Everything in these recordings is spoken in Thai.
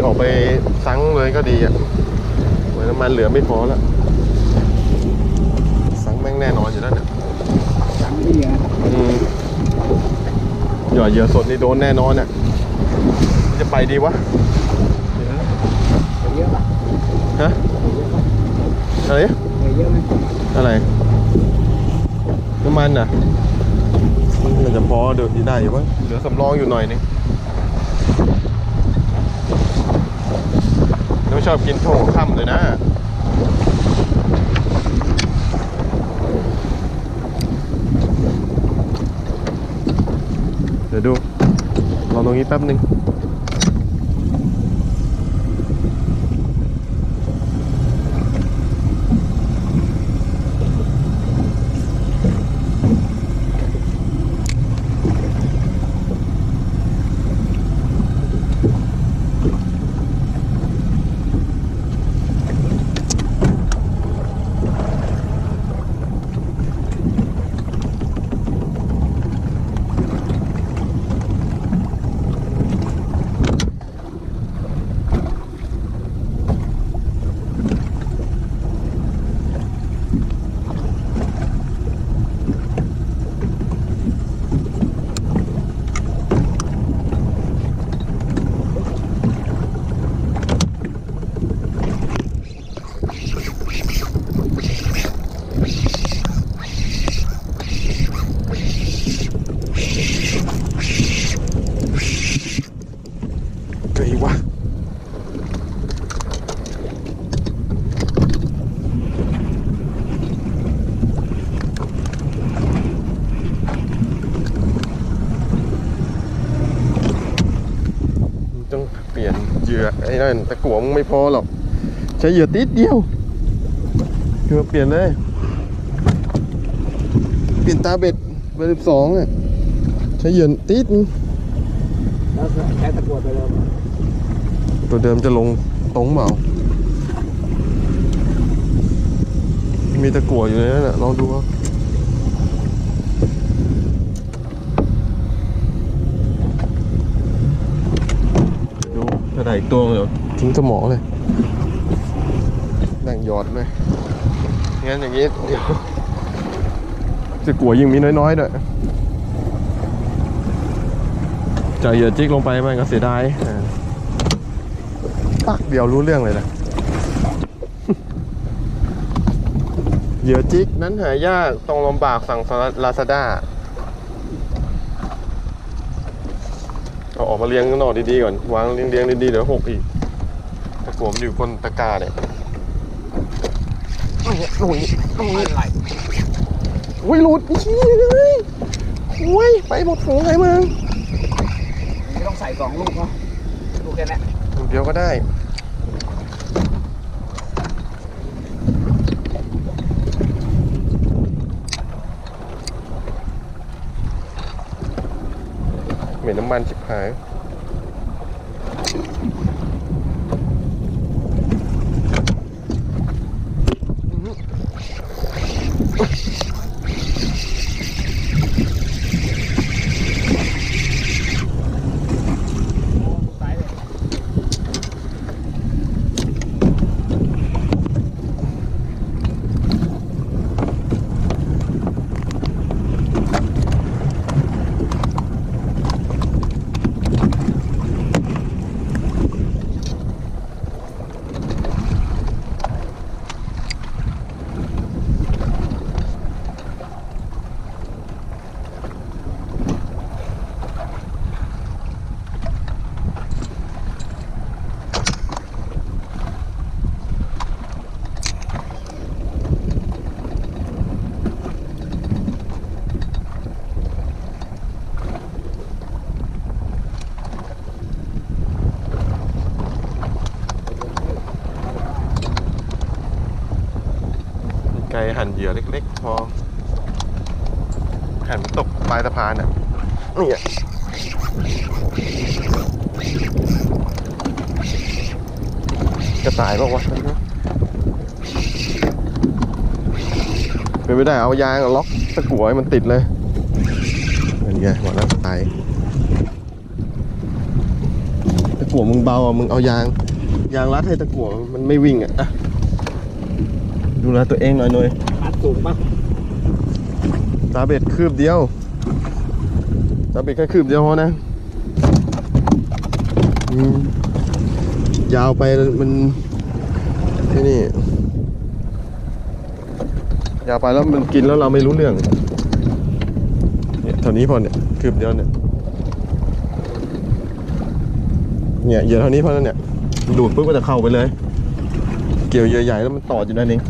วิออกไปซังเลยก็ดีอะเหมือนน้ำมันเหลือไม่พอแล้วซังแม่งแน่นอนอยู่แล้วเนี่ยจำดีอะอืมหย่อเหยื่อสดนี่โดนแน่นอนอะจะไปดีวะไปเยอะป่ะฮะอะไรไปเยอะไหมอะไรน้ำมันอะมันจะพอเดี๋ยวได้อยู่มั้งเหลือสำรองอยู่หน่อยนึงน้ อบกินโถค่ำเลยนะ เดี๋ยวดูรอตรงนี้แป๊บนึง เหยื่อไอ้นั่นตะกั่วมึงไม่พอหรอก ใช้เหยื่อติดเดียวเดี๋ยวเปลี่ยนเลย เปลี่ยนตาเบ็ดเบอร์สิบสองอะใช้เหยื่อติดนึงแล้วใช้ตะกรวดไปเลยตัวเดิมจะลงตรงเปล่ามีตะกั่วอยู่ในนั้นแหละลองดูครับดูถ้าได้อีกตัวเดี๋ยวทิ้งสมองเลยแบ่งหยอดเลยงั้นอย่างนี้เดี๋ยวตะกั่วยิ่งมีน้อยๆด้วยจ่ายเหยื่อจิกลงไปมันก็เสียดายอ่าปักเดียวรู้เรื่องเลยนะเหยื่อจิกนั้นหายากต้องลำบากสั่งลาซาด้า อาออกมาเลี้ยงข้างนอกดีๆก่อน วางเลี้ยงๆดีๆเดี๋ยวหกอีกตะกวมนอยู่บนตะกร้าเนี่ยโอ้ยโอ้ยโอ้ยอะไรโอ้ยหลุดชี้เลยโอ้ยไปหมดฝูงไงมึงไม่ต้องใส่สองลูกเนาะลูกแค่นี้ลูกเดียวก็ได้ เหม็นน้ำมันชิบหาย หั่นเหยื่อเล็กๆ พอหั่นตกปลายสะพานอะนี่อะกระต่ายบอกว่าวะเป็นไม่ได้เอายางล็อกตะกั่วให้มันติดเลยเป็นไงหมดแล้วตายตะกั่วมึงเบาอะมึงเอายาง ยางรัดให้ตะกั่วมันไม่วิ่งอะดูแลตัวเองหน่อยหน่อย สูงปะตาเบ็ดคืบเดียว ตาเบ็ดแค่คืบเดียวพอนะยาวไปมันไอ้นี่ ยาวไปแล้วมันกินแล้วเราไม่รู้เรื่อง เนี่ยเท่านี้พอเนี่ยคืบเดียวเนี่ย เนี่ยเหยื่อเท่านี้พอแล้วเนี่ย ดูดปุ๊บก็จะเข้าไปเลย เกี่ยวเหยื่อใหญ่แล้วมันต่ออยู่นั่นเอง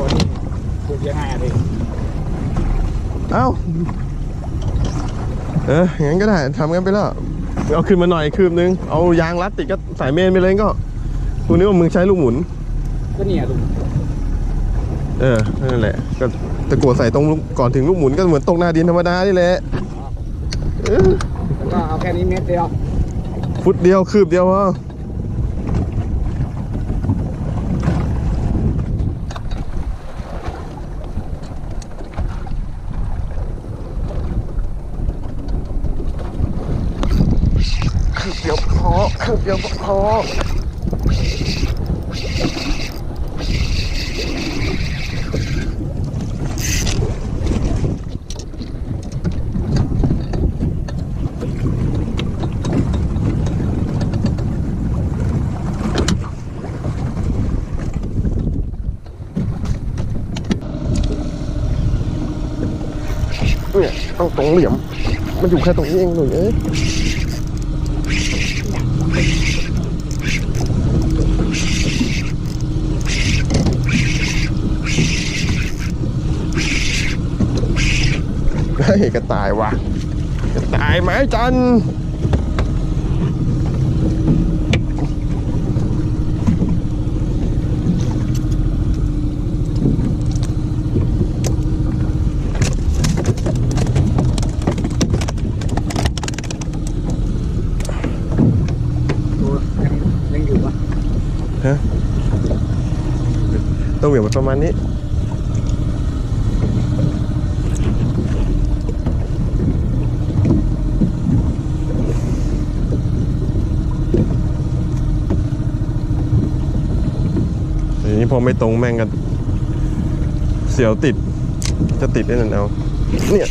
วนี่ถูกยังไงอะพี่เอ้า เอออย่างนั้นก็ได้ทำกันไปแล้ว เอาขึ้นมาหน่อยคืบนึง เอายางรัดติดก็สายเมนไปเลยก็กูนึกว่ามึงใช้ลูกหมุน ก็เนี่ยลุงเออ นั่นแหละ ก็ตะกัวใส่ตรงลูกก่อนถึงลูกหมุนก็เหมือนตกหน้าดินธรรมดานี่แหละเออแล้วก็เอาแค่นี้เม็ดเดียว ฟุตเดียวคืบเดียวพอคืบเดียวพอคืบเดียวพอเนี่ยต้องตรงเหลี่ยม มันอยู่แค่ตรงนี้เองหนุ่ยเอ้ย ฮ้ยกระต่ายว่ะกระต่ายไม้จันทร์ดูยังยังอยู่ปะฮะต้องเหวี่ยงมันประมาณนี้ พอไม่ตรงแม่งกันเสียวติด จะติดได้นั่นเอา เนี่ย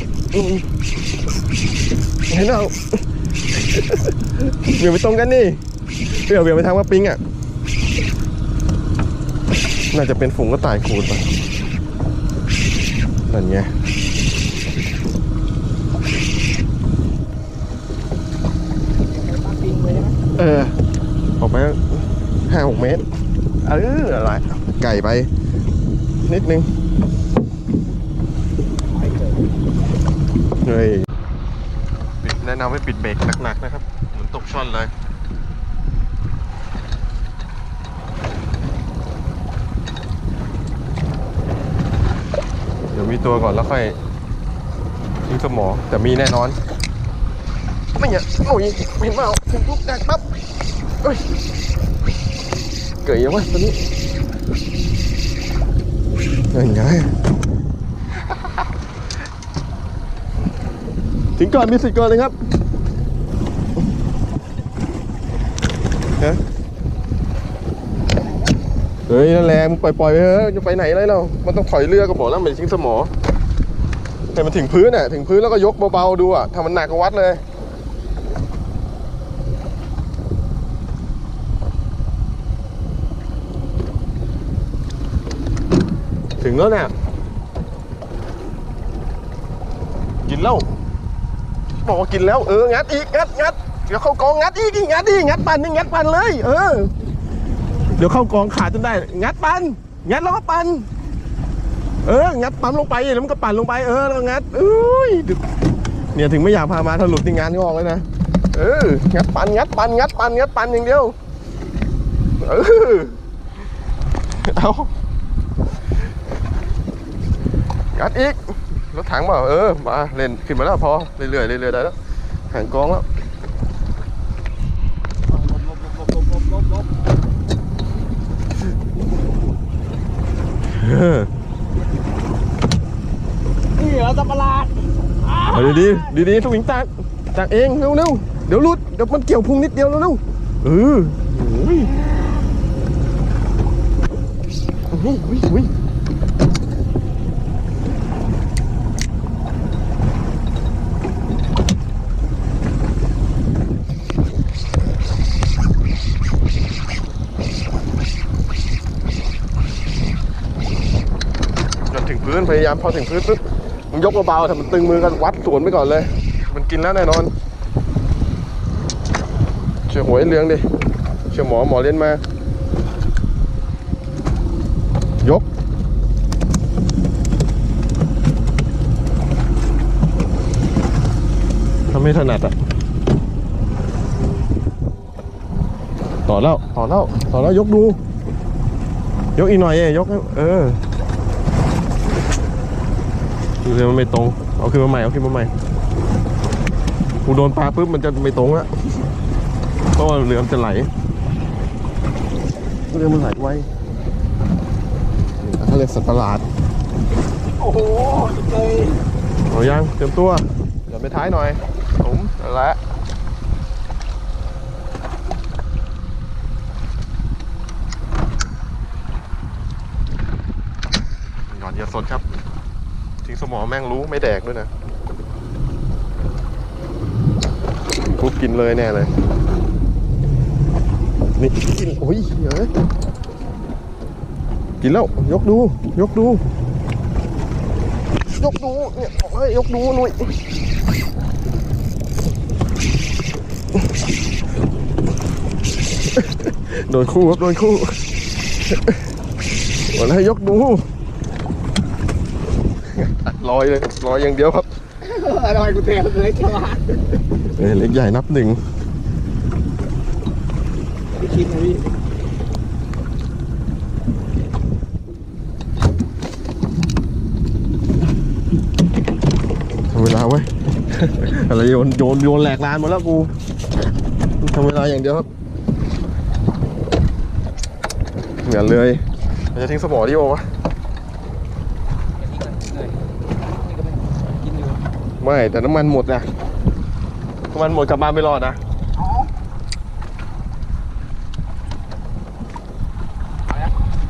เห็นเอาเบี่ยงไปตรงกันนี่เบี่ยงเบี่ยงไปทางว่าปิงอะ น่าจะเป็นฝูงก็ต่ายขูดป่ะนั่นไงเออ ออกไปห้าหกเมตร เอออะไร ไก่ไป นิดนึงไม่เฮ้ยปิดแนะนำให้ปิดเบรกหนักๆนะครับ เหมือนตกช่อนเลยเดี๋ยวมีตัวก่อนแล้วค่อยทิ้งสมองแต่มีแน่นอน ไม่เนี่ยโอ้ยไม่เมาถึงปุ๊บดักปั๊บเอ้ยเกิดยังวะตัวนี้ ยังไง ถึงก่อนมีสิทธิ์ก่อนเลยครับฮะเฮ้ยนั่นแหละมึงปล่อยปล่อยๆไปเถอะจะไปไหนเลยเรามันต้องถอยเรือก็บอกแล้วมันทิ้งสมอให้มันถึงพื้นอะ ถึงพื้นแล้วก็ยกเบาๆดูอะถ้ามันหนักก็วัดเลย ถึงแล้วเนี่ย กินแล้วบอกว่ากินแล้วเอองัดอีกงัดงัดเดี๋ยวเข้ากองงัดอีกงัดอีกงัดปันนี่งัดปันเลย เออ เดี๋ยวเข้ากองขาดจนได้ งัดปันงัดแล้วก็ปันเอองัดปั๊มลงไปแล้วมันก็ปั่นลงไปเออแล้วงัดอุ้ยเนี่ยถึงไม่อยากพามาถลุดนี่งานงอกเลยนะเอองัดปันงัดปันงัดปันงัดปันอย่างเดียวเออเอา งัดอีก รถถังบอกเออ มาเล่นขึ้นมาแล้วพอ เรื่อยๆเรื่อยๆได้แล้วห่างกองแล้วนี่เหรอสับปรลาดเอาดีดีดีทุกหญิงตักตักเองเร็วๆเดี๋ยวรุดเดี๋ยวมันเกี่ยวพุงนิดเดียวแล้วเร็วเออโอ้ยโอ้ยโอ้ย พื้นพยายามพอถึงพื้นปุ๊บมึงยกเบาๆถ้ามันตึงมือกันวัดสวนไปก่อนเลย มันกินแล้วแน่นอน เชื่อหวยเลี้ยงดิเชื่อหมอหมอเล่นมา ยก ทำไม่ถนัดอะ ต่อแล้ว ต่อแล้ว ต่อแล้วยกดู ยกอีกหน่อยเอ้ยยก เออ เรือมันไม่ตรง เอาขึ้นมาใหม่ เอาขึ้นมาใหม่ กูโดนปลาปุ๊บมันจะไม่ตรงละเพราะว่าเรือมันจะไหล เรือมันไหลไวเขาเรียกสัตว์ประหลาด โอ้โหเลยเอายังเตรียมตัวเดี๋ยวไปท้ายหน่อยผมนั่นแหละหยอดเหยาสดครับ ทิ้งสมองแม่งรู้ไม่แดกด้วยนะปุ๊บกินเลยแน่เลย นี่กินโอ้ยเฮ้ยกินแล้ว ยกดู ยกดู ยกดูเนี่ยเฮ้ยยกดูหน่อยโดนคู่ครับโดนคู่วันให้ยกดู ลอยเลยลอยอย่างเดียวครับอร่อยกูเตะเลยฉลาดเอ้ยเล็กใหญ่นับหนึ่งพี่คิดนะพี่ทำเวลาไว้ยอะไรโยนโยนโยนแหลกลานหมดแล้วกูทำเวลาอย่างเดียวครับเหมือนเลยเราจะทิ้งสมอดีป่าวะ กินอยู่ ไม่แต่น้ำมันหมดนะน้ำมันหมดกลับบ้านไม่รอดนะ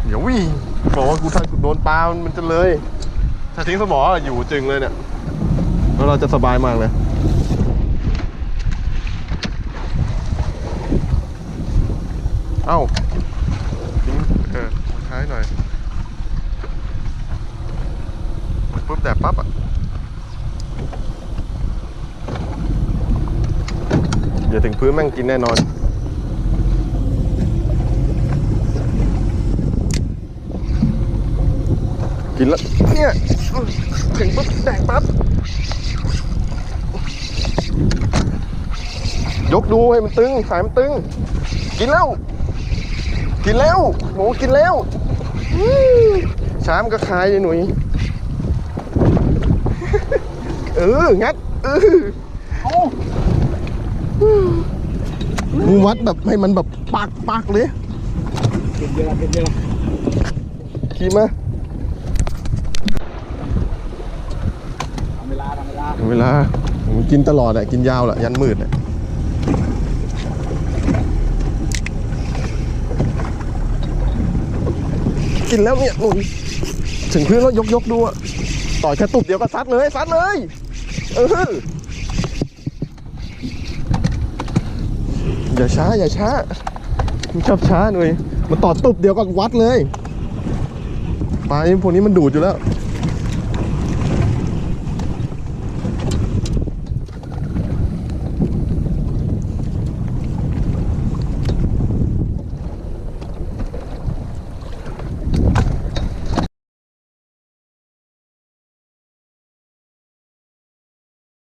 เดี๋ยววิ่งบอกว่ากูถ้าโดนปลามันมันจะเลยถ้าทิ้งสมออยู่จึงเลยเนี่ยแล้วเราจะสบายมากเลยเอ้าทิ้งเออท้ายหน่อยปุ๊บแต่ปั๊บอะ เดี๋ยวถึงพื้นแม่งกินแน่นอนกินแล้วเนี่ยถึงปุ๊บแดกปั๊บยกดูให้มันตึงสายมันตึง กินแล้ว กินแล้วหมูกินแล้วช้ามก็คายเลยหนุ่ยเอองัดเออ มึงวัดแบบให้มันแบบปักปักเลยเป็นเยอะเป็นเยอะขี่มาทำเวลาทำเวลาเวลาผมกินตลอดอะกินยาวแหละยันมืดอะกินแล้วเนี่ยหนุนถึงพื้นแล้วยกยกๆดูอะต่อยแค่ตุบเดียวก็ซัดเลยซัดเลย เออ อย่าช้า อย่าช้ามันชอบช้าหน่อยมันต่อตุบเดียวก็วัดเลยปลาพวกนี้มันดูดอยู่แล้ว